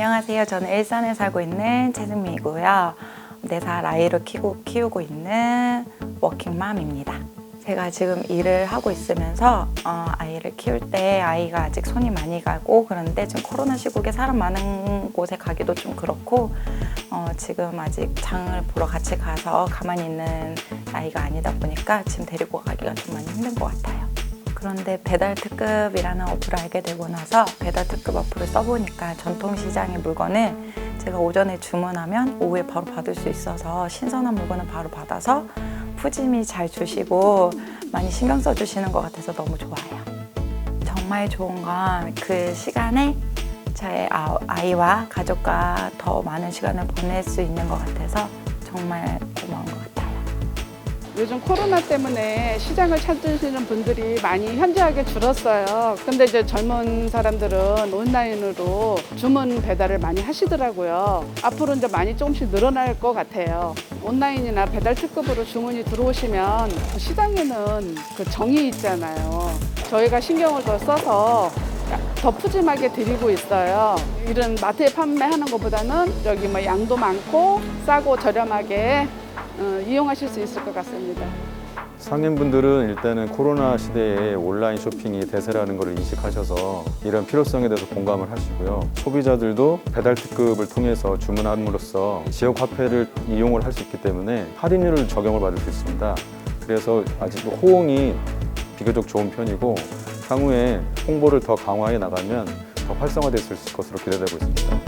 안녕하세요. 저는 일산에 살고 있는 최승미이고요. 4살 아이를 키고, 키우고 있는 워킹맘입니다. 제가 지금 일을 하고 있으면서 어, 아이를 키울 때 아이가 아직 손이 많이 가고 그런데 지금 코로나 시국에 사람 많은 곳에 가기도 좀 그렇고 어, 지금 아직 장을 보러 같이 가서 가만히 있는 나이가 아니다 보니까 지금 데리고 가기가 좀 많이 힘든 것 같아요. 그런데 배달 특급이라는 어플을 알게 되고 나서 배달 특급 어플을 써보니까 전통시장의 물건을 제가 오전에 주문하면 오후에 바로 받을 수 있어서 신선한 물건을 바로 받아서 푸짐히 잘 주시고 많이 신경 써주시는 것 같아서 너무 좋아요. 정말 좋은 건 그 시간에 제 아- 아이와 가족과 더 많은 시간을 보낼 수 있는 것 같아서 정말 고마운 것 같아요. 요즘 코로나 때문에 시장을 찾으시는 분들이 많이 현저하게 줄었어요. 근데 이제 젊은 사람들은 온라인으로 주문 배달을 많이 하시더라고요. 앞으로 이제 많이 조금씩 늘어날 것 같아요. 온라인이나 배달 특급으로 주문이 들어오시면 그 시장에는 그 정이 있잖아요. 저희가 신경을 더 써서 더 푸짐하게 드리고 있어요. 이런 마트에 판매하는 것보다는 여기 뭐 양도 많고 싸고 저렴하게 어, 이용하실 수 있을 것 같습니다. 상인분들은 일단은 코로나 시대에 온라인 쇼핑이 대세라는 것을 인식하셔서 이런 필요성에 대해서 공감을 하시고요. 소비자들도 배달 특급을 통해서 주문함으로써 지역 화폐를 이용을 할 수 있기 때문에 할인율을 적용을 받을 수 있습니다. 그래서 아직도 호응이 비교적 좋은 편이고 향후에 홍보를 더 강화해 나가면 더 활성화될 수 있을 것으로 기대되고 있습니다.